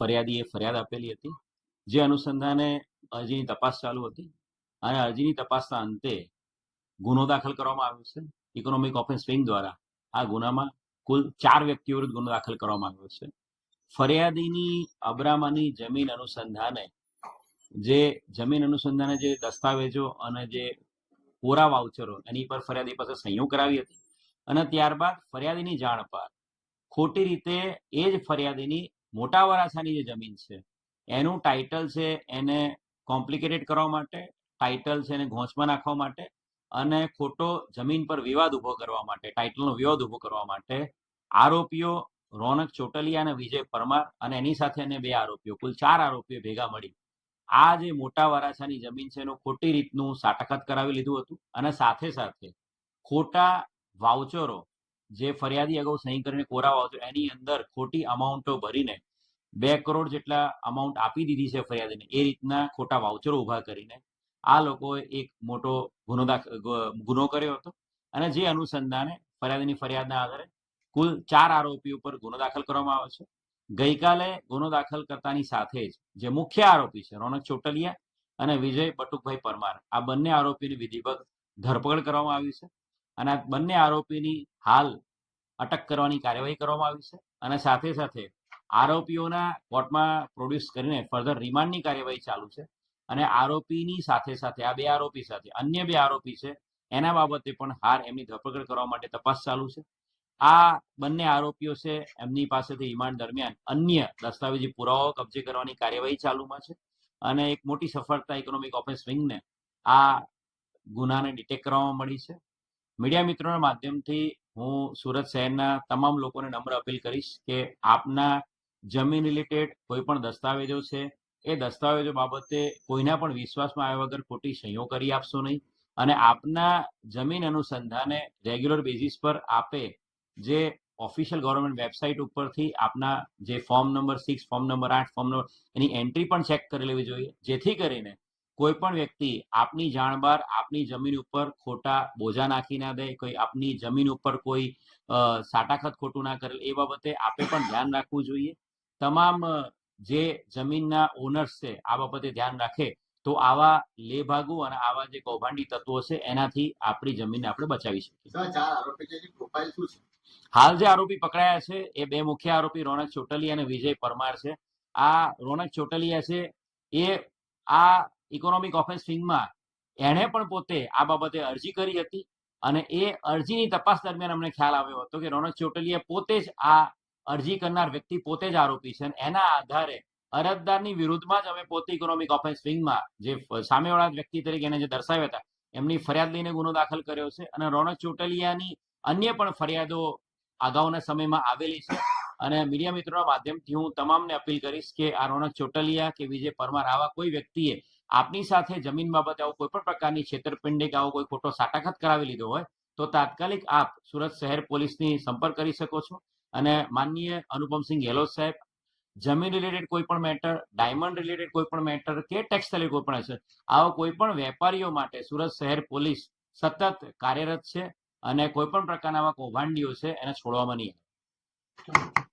ફરિયાદીએ ફરિયાદ આપેલી હતી, જે અનુસંધાને અરજીની તપાસ ચાલુ હતી અને અરજીની તપાસના અંતે ગુનો દાખલ કરવામાં આવ્યો છે. ઇકોનોમિક ઓફેન્સ વિંગ દ્વારા આ ગુનામાં કુલ ચાર વ્યક્તિઓ વિરુદ્ધ ગુનો દાખલ કરવામાં આવ્યો છે. ફરિયાદીની અબ્રામાની જમીન અનુસંધાને, જે જમીન અનુસંધાને જે દસ્તાવેજો અને જે કોરા વાઉચરો એની પર ફરિયાદી પાસે સંયુ કરાવી હતી અને ત્યારબાદ ફરિયાદીની જાણ પર ખોટી રીતે એ જ ફરિયાદીની મોટા વરાછાની જે જમીન છે, એનું ટાઇટલ છે એને કોમ્પ્લિકેટેડ કરવા માટે ટાઇટલ છે એને ઘોંચમાં નાખવા માટે અને ખોટો જમીન પર વિવાદ ઊભો કરવા માટે ટાઇટલનો વિવાદ ઊભો કરવા માટે આરોપીઓ રોનક ચોટલિયા અને વિજય પરમાર અને એની સાથે અને બે આરોપીઓ, કુલ ચાર આરોપીઓ ભેગા મળી. આ જે મોટા વરાછાની જમીન છે એનું ખોટી રીતનું સાટકત કરાવી લીધું હતું અને સાથે સાથે ખોટા વાઉચરો જે ફરિયાદી અગાઉ સહી કરીને કોરા વાઉચર, એની અંદર ખોટી અમાઉન્ટો ભરીને બે કરોડ જેટલા અમાઉન્ટ આપી દીધી છે ફરિયાદીને. એ રીતના ખોટા વાઉચરો ઊભા કરીને આ લોકોએ એક મોટો ગુનો ગુનો કર્યો હતો અને જે અનુસંધાને ફરિયાદીની ફરિયાદના આધારે કુલ ચાર આરોપી ઉપર ગુનો દાખલ કરવામાં આવ્યો છે. ગઈકાલે ગુનો દાખલ કરતાની સાથે જ જે મુખ્ય આરોપી છે રોનક ચોટલિયા અને વિજય બટુકભાઈ પરમાર, આ બંને આરોપીની વિધિવત ધરપકડ કરવામાં આવી છે અને આ બંને આરોપીની હાલ અટક કરવાની કાર્યવાહી કરવામાં આવી છે અને સાથે સાથે આરોપીઓના કોર્ટમાં પ્રોડ્યુસ કરીને ફર્ધર રિમાન્ડની કાર્યવાહી ચાલુ છે. અને આરોપીની સાથે સાથે, આ બે આરોપી સાથે, અન્ય બે આરોપી છે, એના બાબતે પણ હાર એમની ધરપકડ કરવા માટે તપાસ ચાલુ છે. આ બંને આરોપીઓ છે, એમની પાસેથી રિમાન્ડ દરમિયાન અન્ય દસ્તાવેજી પુરાવાઓ કબજે કરવાની કાર્યવાહી ચાલુમાં છે. અને એક મોટી સફળતા ઇકોનોમિક ઓફેન્સ વિંગને આ ગુનાને ડિટેક્ટ કરવામાં મળી છે. મીડિયા મિત્રોના માધ્યમથી હું સુરત શહેરના તમામ લોકોને નમ્ર અપીલ કરીશ કે આપના જમીન રિલેટેડ કોઈ પણ દસ્તાવેજો છે, એ દસ્તાવેજો બાબતે કોઈના પણ વિશ્વાસમાં આવ્યા વગર ખોટી સહીઓ કરી આપશો નહીં. અને આપના જમીન અનુસંધાને રેગ્યુલર બેઝિસ પર આપે જે ઓફિશિયલ ગવર્મેન્ટ વેબસાઇટ ઉપરથી આપના જે form number six form number આઠ ફોર્મ નંબર એની એન્ટ્રી પણ ચેક કરી લેવી જોઈએ. જેથી કરીને કોઈ પણ વ્યક્તિ આપની જાણ બહાર આપની જમીન ઉપર ખોટા બોજા નાખી ના દે, કોઈ આપની જમીન ઉપર કોઈ સાટાખત ખોટું ના કરે, એ બાબતે આપે પણ ધ્યાન રાખવું જોઈએ. તમામ જે જમીનના ઓનર્સ છે આ બાબતે ધ્યાન રાખે તો આવા લેભાગુ અને આવા જે કૌભાંડી તત્વો છે એનાથી આપણી જમીનને આપણે બચાવી શકીએ. હાલ જે આરોપી પકડાયા છે એ બે મુખ્ય આરોપી રોનક ચોટલિયા અને વિજય પરમાર છે. આ રોનક ચોટલિયા છે એ આ ઇકોનોમિક ઓફેન્સ વિંગમાં એણે પણ પોતે આ બાબતે અરજી કરી હતી અને એ અરજીની તપાસ દરમિયાન અમને ખ્યાલ આવ્યો હતો કે રોનક ચોટલિયા પોતે જ આ અરજી કરનાર વ્યક્તિ પોતે જ આરોપી છે એના આધારે અરજદારની વિરુદ્ધમાં જ અમે પોતે ઇકોનોમિક ઓફેન્સ વિંગમાં જે સામેવાળા વ્યક્તિ તરીકે એને જે દર્શાવ્યા હતા, એમની ફરિયાદ લઈને ગુનો દાખલ કર્યો છે અને રોનક ચોટલિયાની અન્ય પણ ફરિયાદો અગાઉના સમયમાં આવેલી છે અને મીડિયા મિત્રોના માધ્યમથી હું તમામને અપીલ કરીશ કે આ રોનક ચોટલિયા કે વિજય પરમાર આવા કોઈ વ્યક્તિએ આપની સાથે જમીન બાબતે આવો કોઈ પણ પ્રકારની છેતરપિંડી કે આવો કોઈ ખોટો સાટાઘાત કરાવી લીધો હોય, તો તાત્કાલિક આપ સુરત શહેર પોલીસની સંપર્ક કરી શકો છો. અને માનનીય અનુપમસિંહ ગેહલોત સાહેબ, જમીન રિલેટેડ કોઈ પણ મેટર ડાયમંડ રિલેટેડ કોઈ પણ મેટર કે ટેક્સટાઇલ કોઈ પણ હશે, આવા કોઈ પણ વેપારીઓ માટે સુરત શહેર પોલીસ સતત કાર્યરત છે અને કોઈ પણ પ્રકારના આવા કૌભાંડીઓ છે એને છોડવામાં નહીં આવે.